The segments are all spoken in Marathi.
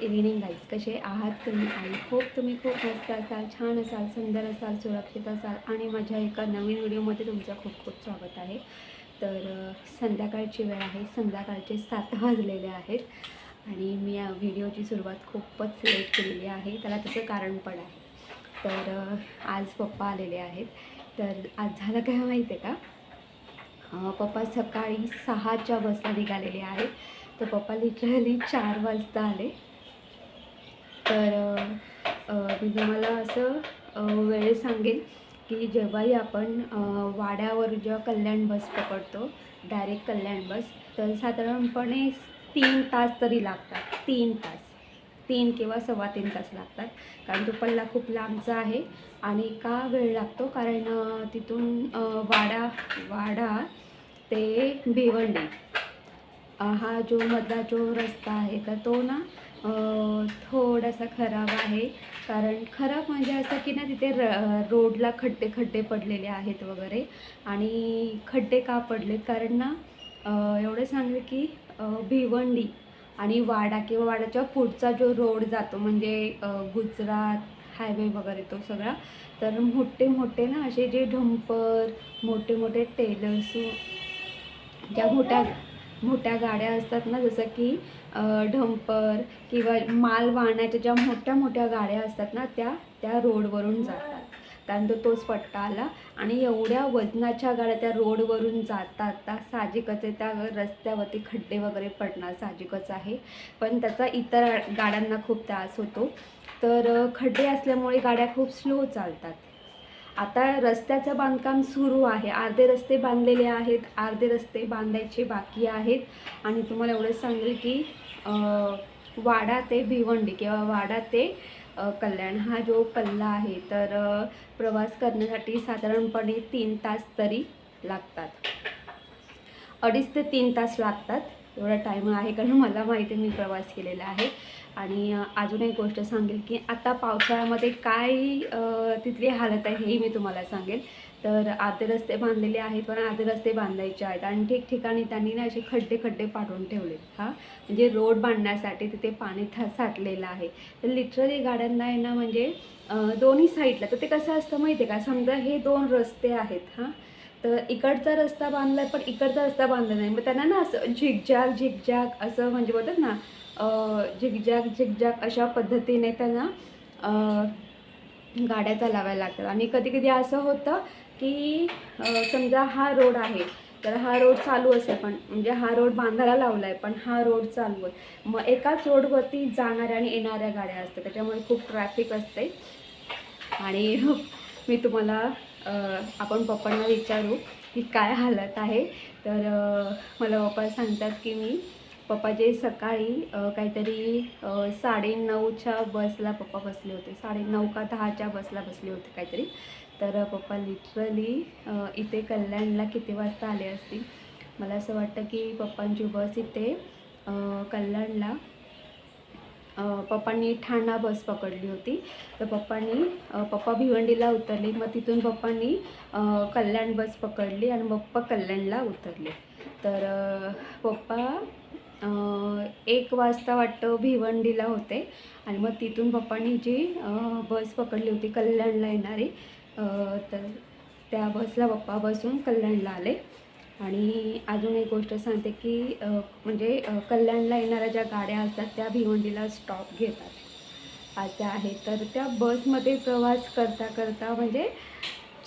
गुड इव्हिनिंग गाईज कसे आहात तुम्ही? आई खूप तुम्ही खूप मस्त असाल छान असाल सुंदर असाल सुरक्षित असाल आणि माझ्या एका नवीन व्हिडिओमध्ये तुमचं खूप खूप स्वागत आहे. तर संध्याकाळची वेळ आहे. संध्याकाळचे सात वाजलेले आहेत आणि मी या व्हिडिओची सुरुवात खूपच लेट केलेली आहे. त्याला तसं कारण पण आहे. तर आज पप्पा आलेले आहेत. तर आज झालं काय माहिती आहे का पप्पा सकाळी सहाच्या बसला निघालेले आहेत. तर पप्पा लिटरली चार वाजता आले. तर अ, मला मी तुम्हाला असं वेळ सांगेन की जेव्हाही आपण वाड्यावर जेव्हा कल्याण बस पकडतो डायरेक्ट कल्याण बस तर साधारणपणे तीन तास तरी लागतात. तीन तास. तीन किंवा सव्वा तीन तास लागतात. कारण तो पल्ला खूप लांबचा आहे आणि का वेळ लागतो? कारण तिथून वाडा वाडा ते भिवंडी. हा जो मधला जो रस्ता आहे तर तो ना थोडासा खराब आहे. कारण खराब म्हणजे असं की ना तिथे र रोडला खड्डे खड्डे पडलेले आहेत वगैरे आणि खड्डे का पडलेत? कारण ना एवढं सांगले की भिवंडी आणि वाडा किंवा वाड्याच्या पुढचा जो रोड जातो म्हणजे गुजरात हायवे वगैरे तो सगळा तर मोठे मोठे ना असे जे ढंपर मोठे मोठे टेलर्स ज्या मोठ्या मोठ्या गाड्या असतात ना जसं की ढंपर किंवा माल वाहण्याच्या ज्या मोठ्या मोठ्या गाड्या असतात ना त्या त्या रोडवरून जातात. कारण तो तोच पट्टा आला आणि एवढ्या वजनाच्या गाड्या त्या रोडवरून जातात. त्या साहजिकच आहे त्या रस्त्यावरती खड्डे वगैरे पडणार साहजिकच आहे. पण त्याचा इतर गाड्यांना खूप त्रास होतो. तर खड्डे असल्यामुळे गाड्या खूप स्लो चालतात. आता रस्त्याचं बांधकाम सुरू आहे. अर्धे रस्ते बांधलेले आहेत अर्धे रस्ते बांधायचे बाकी आहेत. आणि तुम्हाला एवढंच सांगेल की वाडा ते भिवंडी किंवा वाडा ते कल्याण हा जो पल्ला आहे तर प्रवास करण्यासाठी साधारणपणे तीन तास तरी लागतात. अडीच ते तीन तास लागतात. एवढा टाईम आहे कारण मला माहिती आहे मी प्रवास केलेला आहे. आणि अजून एक गोष्ट सांगेल की आता पावसाळ्यामध्ये काय तिथली हालत आहे हेही मी तुम्हाला सांगेल. तर आधे रस्ते बांधलेले आहेत पण आधे रस्ते बांधायचे आहेत. आणि ठिकठिकाणी त्यांनी ना असे खड्डे खड्डे पाडून ठेवलेत हां. म्हणजे रोड बांधण्यासाठी तिथे पाणी था साठलेलं आहे. तर लिटरली गाड्यांना आहे ना म्हणजे दोन्ही साईडला तर ते कसं असतं माहिती आहे का? समजा हे दोन रस्ते आहेत हां. तर इकडचा रस्ता बांधला पण इकडचा रस्ता बांधला नाही. मग त्यांना ना असं झिकझॅक झिकझॅक असं म्हणजे बोलतात ना झिकझॅक झिकझॅक अशा पद्धतीने त्यांना गाड्या चालाव्या लागतात. आणि कधी कधी असं होतं की समजा हा रोड आहे तर हा रोड चालू असेल पण म्हणजे हा रोड बांधायला लावला आहे पण हा रोड चालू आहे. मग एकाच रोडवरती जाणाऱ्या आणि येणाऱ्या गाड्या असतात. त्याच्यामुळे खूप ट्रॅफिक असते. आणि मी तुम्हाला आपण पप्पांना विचारू की काय हालत आहे. तर मला पप्पा सांगतात की मी पप्पा जे सकाळी काहीतरी साडेनऊच्या बसला पप्पा बसले होते. साडेनऊ का दहाच्या बसला बसले होते काहीतरी. तर पप्पा लिटरली इथे कल्याणला किती वाजता आले असतील? मला असं वाटतं की पप्पांची बस इथे कल्याणला पप्पांनी ठाणा बस पकडली होती. तर पप्पांनी पप्पा भिवंडीला उतरले. मग तिथून पप्पांनी कल्याण बस पकडली आणि पप्पा कल्याणला उतरले. तर पप्पा एक वाजता वाटतं भिवंडीला होते. आणि मग तिथून पप्पांनी जी बस पकडली होती कल्याणला येणारी तर त्या बसला पप्पा बसून कल्याणला आले. आणि अजून एक गोष्ट सांगते की म्हणजे कल्याणला येणाऱ्या ज्या गाड्या असतात त्या भिवंडीला स्टॉप घेतात. अशा आहेत. तर त्या बसमध्ये प्रवास करता करता म्हणजे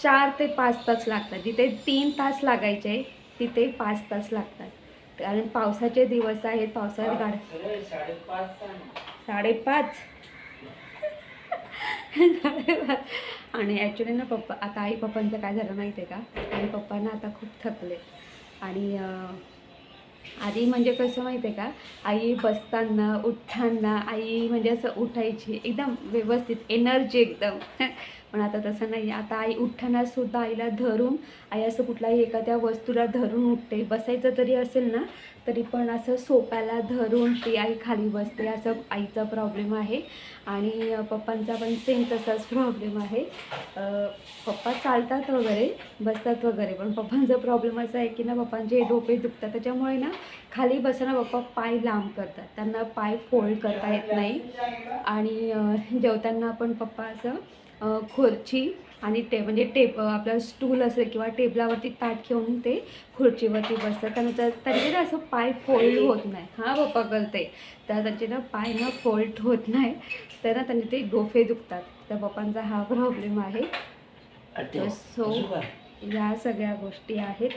चार ते पाच तास लागतात. जिथे तीन तास लागायचे तिथे पाच तास लागतात. कारण पावसाचे दिवस आहेत पावसाळ्यात गाड्या साडेपाच साडेपाच? आणि ॲक्च्युली ना पप्पा आता आई पप्पांचं काय झालं माहिती आहे का? आई पप्पांना आता खूप थकले. आणि आधी म्हणजे कसं माहिती आहे का? आई बसताना उठताना आई म्हणजे असं उठायची एकदम व्यवस्थित एनर्जी एकदम. पण आता तसं नाही आता आई उठताना सुद्धा आईला धरून आई असं कुठलाही एखाद्या वस्तूला धरून उठते. बसायचं तरी असेल ना तरी पण असं सोप्याला धरून ती आई खाली बसते असं आईचा प्रॉब्लेम आहे. आणि पप्पांचा पण सेम तसाच प्रॉब्लेम आहे. पप्पा चालतात वगैरे बसतात वगैरे पण पप्पांचा प्रॉब्लेम असा आहे की ना पप्पांचे डोके दुखतात. त्याच्यामुळे ना खाली बसताना पप्पा पाय लांब करतात. त्यांना पाय फोल्ड करता येत नाही. आणि जेवताना पण पप्पा असं खुर्ची आणि टे म्हणजे टेप आपलं स्टूल असेल किंवा टेबलावरती ताट घेऊन ते खुर्चीवरती बसतात. तर त्यांचे ना असं पाय फोल्ड होत नाही. हा पप्पा करते. तर त्यांचे ना पाय ना फोल्ड होत नाही. तर ना त्यांचे ते डोफे दुखतात. तर पप्पांचा हा प्रॉब्लेम आहे. सो या सगळ्या गोष्टी आहेत.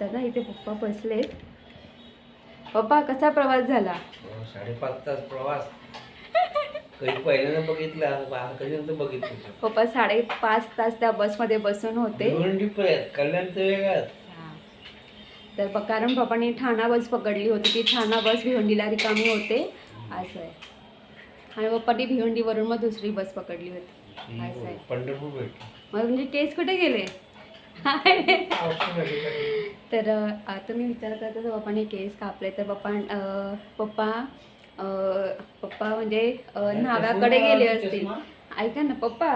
तर ना इथे पप्पा बसलेत. पप्पा कसा प्रवास झाला? हो, साडेपाच तास प्रवास. कधी पहिल्यांदा बघितला बा- कधी नंतर बघितलं? पप्पा साडेपाच तास त्या बसमध्ये बसून होते. कल्याणचं वेगळाच. तर कारण पप्पांनी ठाणा बस पकडली होती ती ठाणा बस भिवंडीला रिकामी होते. असं आहे. आणि पप्पांनी भिवंडीवरून मग दुसरी बस पकडली होती. असं आहे. पंढरपूर मग म्हणजे केस कुठे गेले? तर तुम्ही विचार करता पप्पाने केस कापले. तर पप्पा पप्पा पप्पा म्हणजे अ, न्हाव्याकडे गेले असतील. ऐका ना पप्पा.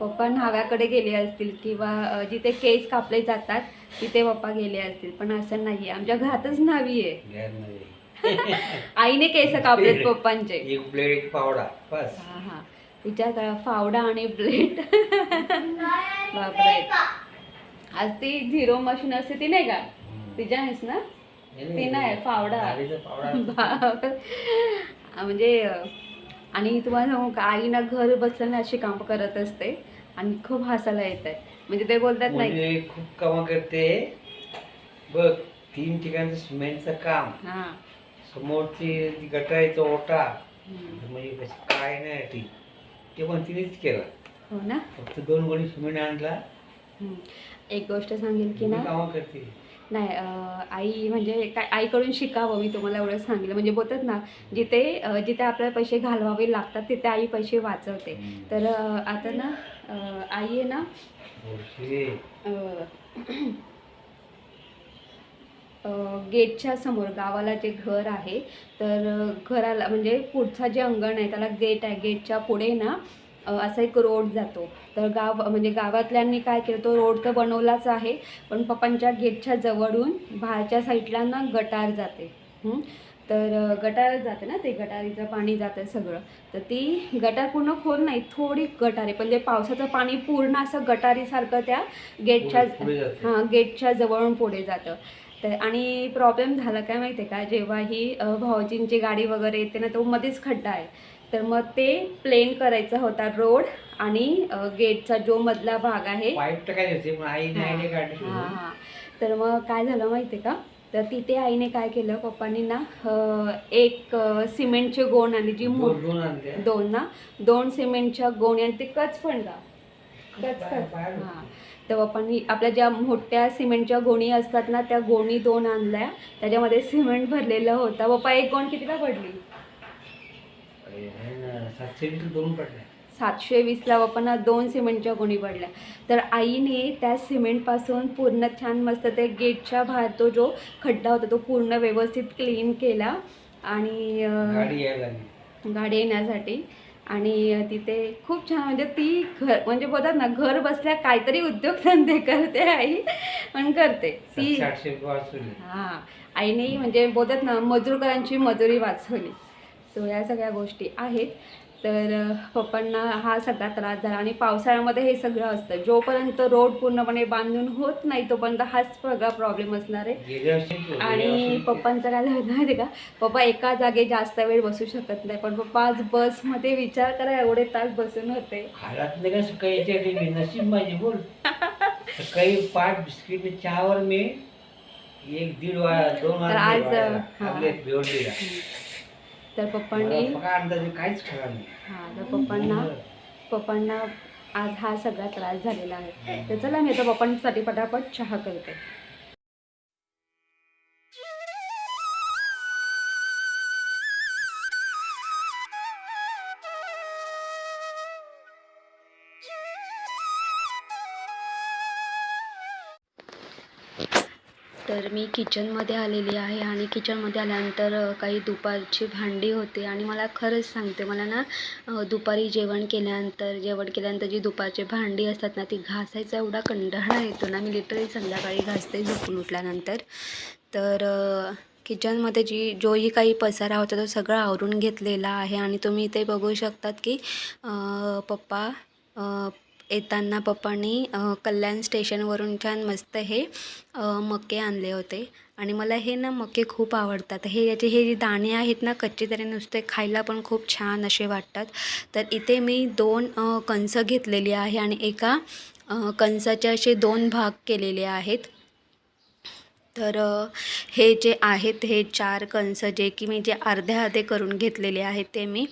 पप्पा न्हाव्याकडे गेले असतील किंवा जिथे केस कापले जातात तिथे पप्पा गेले असतील. पण असं नाही आहे आमच्या घरातच न्हावी आहे. आईने केस कापलेत पप्पांचे. एक प्लेट एक पावडा बस. हा हा. विचार करा फावडा आणि ब्लेड. बापरे. आज ती झिरो मशीन असते ती नाही का? तिच्या आहेस ना? ती नाही फावडा. म्हणजे आणि तुम्हाला सांगू का आई ना घर बसल्याने अशी काम करत असते आणि खूप हसायला येत आहे म्हणजे ते बोलतात नाही. खूप कामं करते. बघ तीन ठिकाणचं सिमेंटचं काम. हा. समोरची ती गटारीचा ओटा. म्हणजे काय नाही ती. ते पण तिनेच केलं. हो ना. फक्त दोन गोणी सिमेंट आणला. एक गोष्ट सांगेल की ना कामं करते. नाही आई म्हणजे काय आईकडून शिकावं मी तुम्हाला एवढं सांगितलं. म्हणजे बोलतात ना जिथे जिथे आपल्याला पैसे घालवावे लागतात तिथे आई पैसे वाचवते. तर आता ना आई आहे ना गेटच्या समोर गावाला जे घर आहे तर घराला म्हणजे पुढचा जे अंगण आहे त्याला गेट आहे. गेटच्या पुढे ना असा एक रोड जातो. तर गाव म्हणजे गावातल्यांनी काय केलं तो रोड तर बनवलाच आहे पण पप्पांच्या गेटच्या जवळून बाहेरच्या साईडला ना गटार जाते? तर गटार जाते ना ते गटारीचं पाणी जातं सगळं. तर ती गटार पूर्ण खोल नाही थोडी गटार पण ते पावसाचं पाणी पूर्ण असं गटारीसारखं त्या गेटच्या. हां गेटच्या जवळून पुढे जातं. तर आणि प्रॉब्लेम झाला काय माहिती आहे का? जेव्हा ही भाऊजींची गाडी वगैरे येते ना तो मध्येच खड्डा आहे. तर मग ते प्लेन करायचा होता रोड आणि गेटचा जो मधला भाग आहे. हां. तर मग काय झालं माहिती का? तर तिथे आईने काय केलं पप्पांनी ना एक सिमेंटचे गोण आणि जी दोन ना दोन सिमेंटच्या गोणी आणि ते कच का कच कच हां. तर पप्पांनी आपल्या ज्या मोठ्या सिमेंटच्या गोणी असतात ना त्या गोणी दोन आणल्या. त्याच्यामध्ये सिमेंट भरलेलं होतं. पप्पा एक गोण कितीला पडली? सातशे वीसला पप्पांना दोन सिमेंटच्या गोणी पडल्या. तर आईने त्या सिमेंटपासून पूर्ण छान मस्त ते गेटच्या बाहेर तो जो खड्डा होता तो पूर्ण व्यवस्थित क्लीन केला आणि गाडी येण्यासाठी. आणि तिथे खूप छान म्हणजे ती घर म्हणजे बोलतात ना घर बसल्या काहीतरी उद्योगधंदे करते आई पण करते. ती हां. आईने म्हणजे बोलतात ना मजूरकरांची मजुरी वाचवली. सो या सगळ्या गोष्टी आहेत. तर पप्पांना हा सगळा त्रास झाला आणि पावसाळ्यामध्ये हे सगळं असतं. जोपर्यंत रोड पूर्णपणे बांधून होत नाही तोपर्यंत हाच सगळा प्रॉब्लेम असणार आहे. आणि पप्पांचं काय झालं माहिती का? पप्पा एका जागे जास्त वेळ बसू शकत नाही. पण पप्पा आज बसमध्ये विचार करा एवढे तास बसून होते. बोल. सकाळी पाच बिस्किट चहावर मी एक दीड वा दोन आज, तर पप्पांनी काहीच हा तर पप्पांना पप्पांना आज हा सगळा त्रास झालेला आहे. तर चला मी आता पप्पांसाठी पटापट चहा करते. तर मी किचनमध्ये आलेली आहे आणि किचनमध्ये आल्यानंतर काही दुपारची भांडी होते आणि मला खरंच सांगते मला ना दुपारी जेवण केल्यानंतर जेवण केल्यानंतर जी दुपारची भांडी असतात ना ती घासायचा एवढा कंटाळा येतो ना मी लिटरली संध्याकाळी घासते झोपून उठल्यानंतर. तर किचनमध्ये जी जोही काही पसारा होता तो सगळा आवरून घेतलेला आहे आणि तुम्ही इथे बघू शकतात की पप्पा येताना पप्पांनी कल्याण स्टेशनवरून छान मस्त हे मके आणले होते. आणि मला हे ना मके खूप आवडतात. हे याचे हे जे दाणे आहेत ना कच्चे तरी नुसते खायला पण खूप छान असे वाटतात. तर इथे मी दोन अ, कणस घेतलेली आहे आणि एका कणसाचे असे दोन भाग केलेले आहेत. तर हे जे आहेत हे चार कंस जे की मी जे अर्धे अर्धे करून घेतलेले आहेत ते मी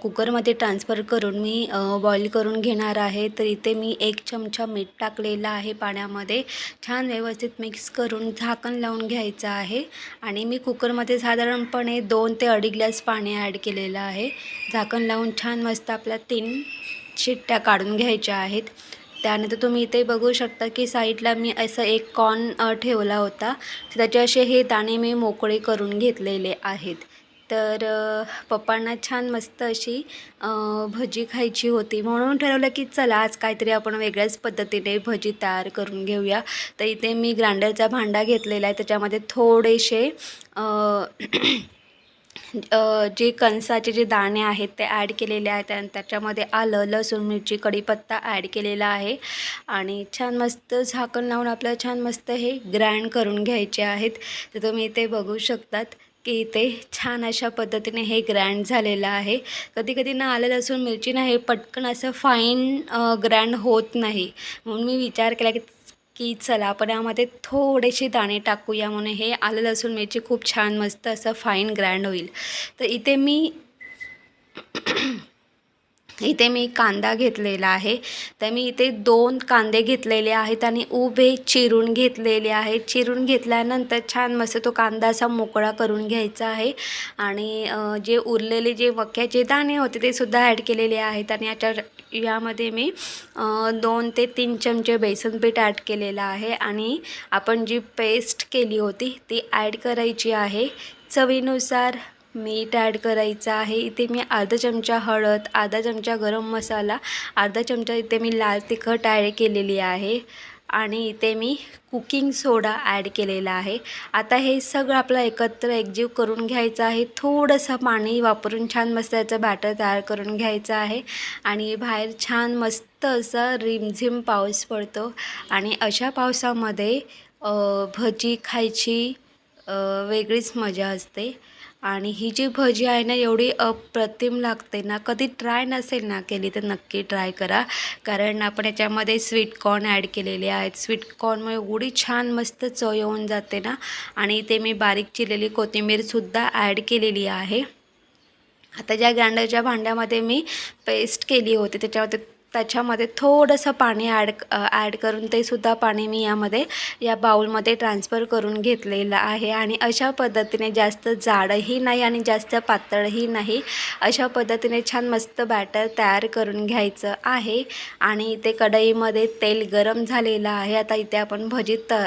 कुकरमध्ये ट्रान्सफर करून मी बॉईल करून घेणार आहे. तर इथे मी एक चमचा मीठ टाकलेला आहे पाण्यामध्ये. छान व्यवस्थित मिक्स करून झाकण लावून घ्यायचं आहे. आणि मी कुकरमध्ये साधारणपणे दोन ते अडी ग्लास पाणी ॲड केलेलं आहे. झाकण लावून छान मस्त आपल्या तीन शिट्ट्या काढून घ्यायच्या आहेत. त्यानंतर तुम्ही इथे बघू शकता की साईडला मी असं एक कॉर्न ठेवला होता. त्याचे असे हे दाणे मी मोकळे करून घेतलेले आहेत. तर पप्पांना छान मस्त अशी भजी खायची होती. म्हणून ठरवलं की चला आज काहीतरी आपण वेगळ्याच पद्धतीने भजी तयार करून घेऊया. तर इथे मी ग्राइंडरचा भांडा घेतलेला आहे. त्याच्यामध्ये थोडेसे जे कणसाचे जे दाणे आहेत ते ॲड केलेले आहेत आणि त्याच्यामध्ये आलं लसूण मिरची कढीपत्ता ॲड केलेला आहे. आणि छान मस्त झाकण लावून आपल्याला छान मस्त हे ग्राइंड करून घ्यायचे आहेत. तर तुम्ही इथे बघू शकतात की इथे छान अशा पद्धतीने हे ग्रँड झालेलं आहे. कधी कधी ना आलं लसूण मिरची ना हे पटकन असं फाईन ग्रँड होत नाही. म्हणून मी विचार केला की की चला आपण यामध्ये थोडेसे दाणे टाकूया म्हणून हे आलं लसूण मिरची खूप छान मस्त असं फाईन ग्रँड होईल. तर इथे मी इथे मी कांदा घेतलेला आहे. तर मी इथे दोन कांदे घेतलेले आहेत आणि उभे चिरून घेतलेले आहेत. चिरून घेतल्यानंतर छान मस्त तो कांदा असा मोकळा करून घ्यायचा आहे. आणि जे उरलेले जे मक्याचे दाणे होते ते सुद्धा ॲड केलेले आहेत आणि याच्या यामध्ये मी दोन ते तीन चमचे बेसन पीठ ॲड केलेलं आहे. आणि आपण जी पेस्ट केली होती ती ॲड करायची आहे चवीनुसार. मीठ ॲड करायचं आहे. इथे मी अर्धा चमचा हळद अर्धा चमचा गरम मसाला अर्धा चमचा इथे मी लाल तिखट ॲड केलेली आहे. आणि इथे मी कुकिंग सोडा ॲड केलेला आहे. आता हे सगळं आपलं एकत्र एकजीव करून घ्यायचं आहे. थोडंसं पाणी वापरून छान मस्त याचं बॅटर तयार करून घ्यायचं आहे. आणि बाहेर छान मस्त असं रिमझिम पाऊस पडतो. आणि अशा पावसामध्ये भजी खायची वेगळीच मजा असते. आणि ही जी भजी आहे ना एवढी अप्रतिम लागते ना कधी ट्राय नसेल ना केली तर नक्की ट्राय करा. कारण आपण याच्यामध्ये स्वीट कॉर्न ॲड केलेले आहेत. स्वीट कॉर्नमुळे एवढी छान मस्त चव येऊन जाते ना. आणि इथे मी बारीक चिरलेली कोथिंबीरसुद्धा ॲड केलेली आहे. आता ज्या ग्राइंडरच्या भांड्यामध्ये मी पेस्ट केली होती त्याच्यामध्ये त्याच्यामध्ये थोडंसं पाणी ॲड ॲड करून ते सुद्धा पाणी मी यामध्ये या बाऊलमध्ये ट्रान्सफर करून घेतलेलं आहे. आणि अशा पद्धतीने जास्त जाडही नाही आणि जास्त पातळही नाही. अशा पद्धतीने छान मस्त बॅटर तयार करून घ्यायचं आहे. आणि इथे कढईमध्ये तेल गरम झालेलं आहे. आता इथे आपण भजी त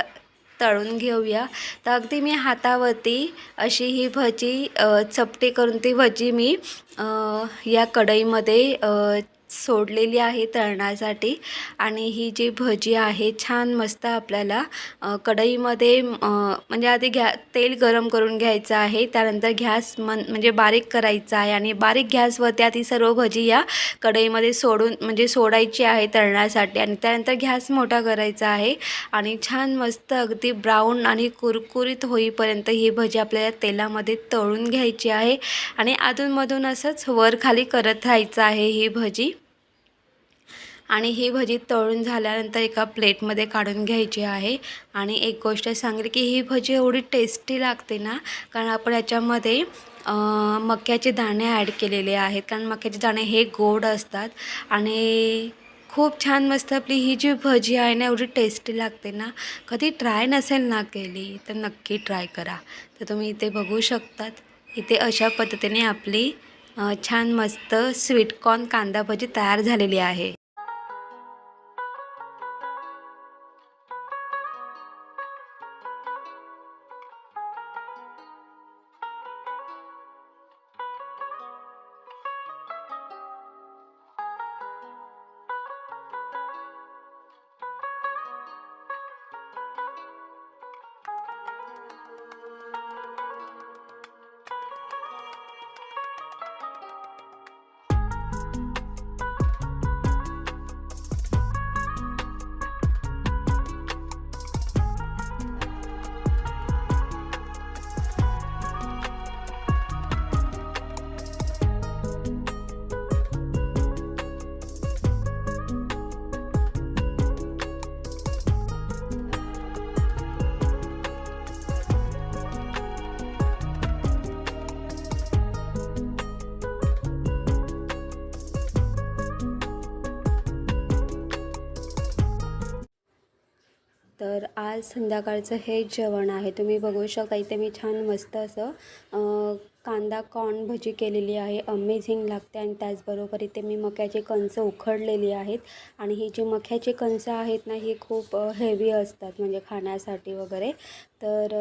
तळून घेऊया. तर अगदी मी हातावरती अशी ही भजी चपटी करून ती भजी मी या कढईमध्ये सोडलेली आहे तळण्यासाठी आणि ही जी भजी आहे छान मस्त आपल्याला कढईमध्ये म्हणजे आधी घ्या तेल गरम करून घ्यायचं आहे. त्यानंतर गॅस मन म्हणजे बारीक करायचा आहे. आणि बारीक गॅसवरती आधी सर्व भजी या कढईमध्ये सोडून म्हणजे सोडायची आहे तळण्यासाठी. आणि त्यानंतर गॅस मोठा करायचा आहे. आणि छान मस्त अगदी ब्राऊन आणि कुरकुरीत होईपर्यंत ही भजी आपल्याला तेलामध्ये तळून घ्यायची आहे. आणि अधूनमधून असंच वर खाली करत राहायचं आहे ही भजी. आणि ही भजी तळून झाल्यानंतर एका प्लेटमध्ये काढून घ्यायची आहे. आणि एक गोष्ट सांगेल की ही भजी एवढी टेस्टी लागते ना कारण आपण याच्यामध्ये मक्याचे दाणे ॲड केलेले आहेत. कारण मक्याचे दाणे हे गोड असतात. आणि खूप छान मस्त आपली ही जी भजी आहे ना एवढी टेस्टी लागते ना. कधी ट्राय नसेल ना केली तर नक्की ट्राय करा. तर तुम्ही इथे बघू शकतात. इथे अशा पद्धतीने आपली छान मस्त स्वीटकॉर्न कांदा भजी तयार झालेली आहे. आज संध्याकाळचं हे जेवण आहे. तुम्ही बघू शकता इथे मी छान मस्त असं कांदा कॉर्न भजी केलेली आहे अमेझिंग लागते. आणि त्याचबरोबर इथे मी मक्याची कणसं उखडलेली आहेत. आणि ही जी मक्याची कणसं आहेत ना ही खूप हेवी असतात म्हणजे खाण्यासाठी वगैरे. तर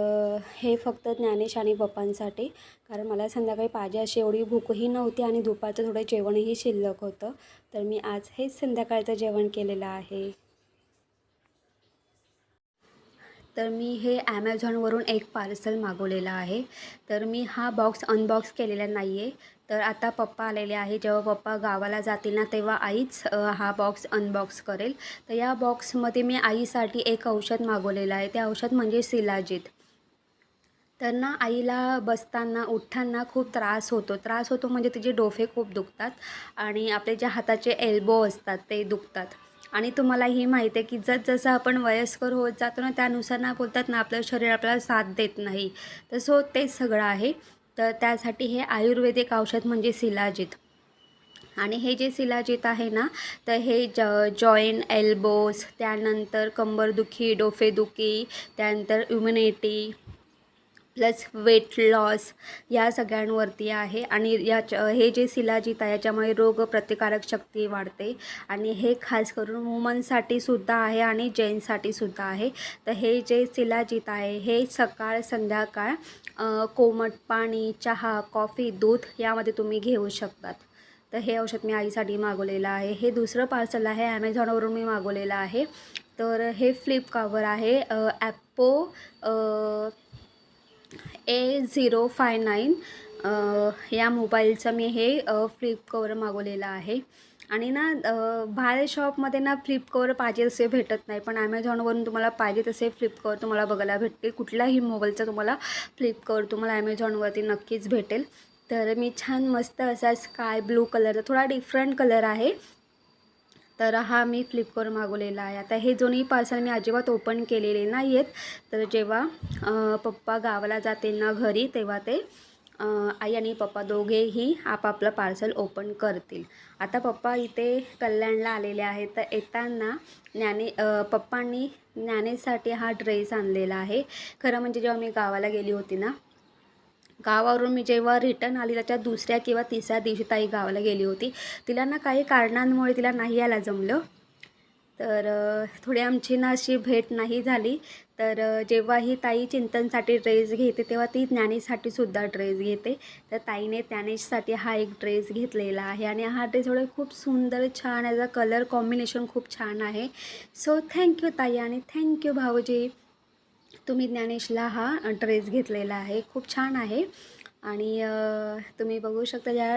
हे फक्त ज्ञानेश आणि पप्पांसाठी कारण मला संध्याकाळी पाहिजे अशी एवढी भूकही नव्हती आणि दुपारचं थोडं जेवणही शिल्लक होतं. तर मी आज हेच संध्याकाळचं जेवण केलेलं आहे. तर मी हे ॲमेझॉनवरून एक पार्सल मागवलेलं आहे. तर मी हा बॉक्स अनबॉक्स केलेला नाही आहे तर आता पप्पा आलेले आहे जेव्हा पप्पा गावाला जातील ना तेव्हा आईच हा बॉक्स अनबॉक्स करेल. तर या बॉक्समध्ये मी आईसाठी एक औषध मागवलेलं आहे. ते औषध म्हणजे सिलाजित. तर ना आईला बसताना उठताना खूप त्रास होतो. त्रास होतो म्हणजे तिचे डोफे खूप दुखतात आणि आपले जे हाताचे एल्बो असतात ते दुखतात. आणि तुम्हाला ही माहिती आहे की जस जसं आपण वयस्कर होत जातो ना त्यानुसार ना बोलतात ना आपलं शरीर आपल्याला साथ देत नाही. तर सो तेच सगळं आहे. तर त्यासाठी हे आयुर्वेदिक औषध म्हणजे सिलाजित. आणि हे जे सिलाजित आहे ना तर हे ज जॉईन एल्बोज त्यानंतर कंबरदुखी डोफेदुखी त्यानंतर इम्युनिटी प्लस वेट लॉस या सगळ्यांवरती आहे आणि याच हे जे सिलाजित आहे याच्यामुळे रोगप्रतिकारक शक्ती वाढते. आणि हे खास करून वुमनसाठी सुद्धा आहे आणि जेंट्ससाठी सुद्धा आहे. तर हे जे सिलाजित आहे हे सकाळ संध्याकाळ कोमट पाणी चहा कॉफी दूध यामध्ये तुम्ही घेऊ शकतात. तर हे औषध मी आईसाठी मागवलेलं आहे. हे दुसरं पार्सल आहे ॲमेझॉनवरून मी मागवलेलं आहे. तर हे फ्लिपकार्टवर आहे Oppo A zero five nine या मोबाईलचं मी हे फ्लिपकवर मागवलेलं आहे. आणि ना बाहेर शॉपमध्ये ना फ्लिपकवर पाहिजे तसे भेटत नाही. पण ॲमेझॉनवरून तुम्हाला पाहिजे तसे फ्लिपकवर तुम्हाला बघायला भेटतील. कुठल्याही मोबाईलचा तुम्हाला फ्लिपकवर तुम्हाला ॲमेझॉनवरती नक्कीच भेटेल. तर मी छान मस्त असा स्काय ब्लू कलरचा थोडा डिफरंट कलर आहे. तर हा मी फ्लिपकवर मागवलेला आहे. आता हे दोन्ही पार्सल मी अजिबात ओपन केलेले नाही आहेत तर जेव्हा पप्पा गावाला जातील ना घरी तेव्हा ते आई आणि पप्पा दोघेही आपापलं पार्सल ओपन करतील. आता पप्पा इथे कल्याणला आलेले आहेत. तर येताना ज्ञाने पप्पांनी ज्ञानेसाठी हा ड्रेस आणलेला आहे. खरं म्हणजे जेव्हा मी गावाला गेली होती ना गावावरून मी जेव्हा रिटर्न आली त्याच्या दुसऱ्या किंवा तिसऱ्या दिवशी ताई गावाला गेली होती. तिला ना काही कारणांमुळे तिला नाही यायला जमलं. तर थोडी आमची ना अशी भेट नाही झाली. तर जेव्हा ही ताई चिंतनसाठी ड्रेस घेते तेव्हा ती ज्ञानीसाठी सुद्धा ड्रेस घेते. तर ताईने ज्ञानेशसाठी हा एक ड्रेस घेतलेला आहे आणि हा ड्रेस एवढा खूप सुंदर छान याचा कलर कॉम्बिनेशन खूप छान आहे. सो थँक्यू ताई आणि थँक्यू भाऊजी. तुम्ही ज्ञानेशला हा ड्रेस घेतलेला आहे. खूप छान आहे. आणि तुम्ही बघू शकता या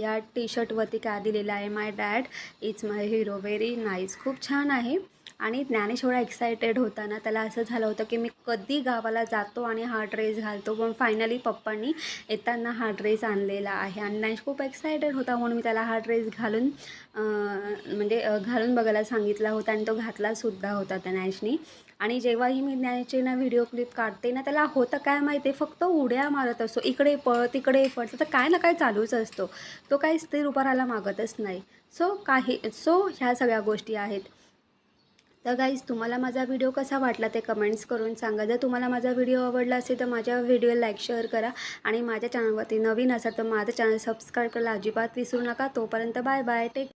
या टी शर्टवरती काय दिलेलं आहे. My dad it's my hero very nice खूप छान आहे. आणि ज्ञानेश एवढा एक्सायटेड होता ना त्याला असं झालं होतं की मी कधी गावाला जातो आणि हा ड्रेस घालतो. पण फायनली पप्पांनी येताना हा ड्रेस आणलेला आहे. आणि ज्ञानेश खूप एक्सायटेड होता म्हणून मी त्याला हा ड्रेस घालून म्हणजे घालून बघायला सांगितला होता आणि तो घातलासुद्धा होता त्या ज्ञानेशनी. आणि जेव्हाही मी ज्ञानेशची ना व्हिडिओ क्लिप काढते ना त्याला होतं काय माहिती आहे फक्त उड्या मारत असतो. इकडे पळ तिकडे पळ तर काय ना काय चालूच असतो. तो काही स्थिर उभा राहायला मागतच नाही. सो काही सो ह्या सगळ्या गोष्टी आहेत. तर गाईज तुम्हाला माझा व्हिडिओ कसा वाटला ते कमेंट्स करून सांगा. जर तुम्हाला माझा व्हिडिओ आवडला असेल तर माझ्या व्हिडिओला लाईक शेअर करा आणि माझ्या चॅनलवरती नवीन असाल तर माझं चॅनल सबस्क्राईब करायला अजिबात विसरू नका. तोपर्यंत बाय बाय टेक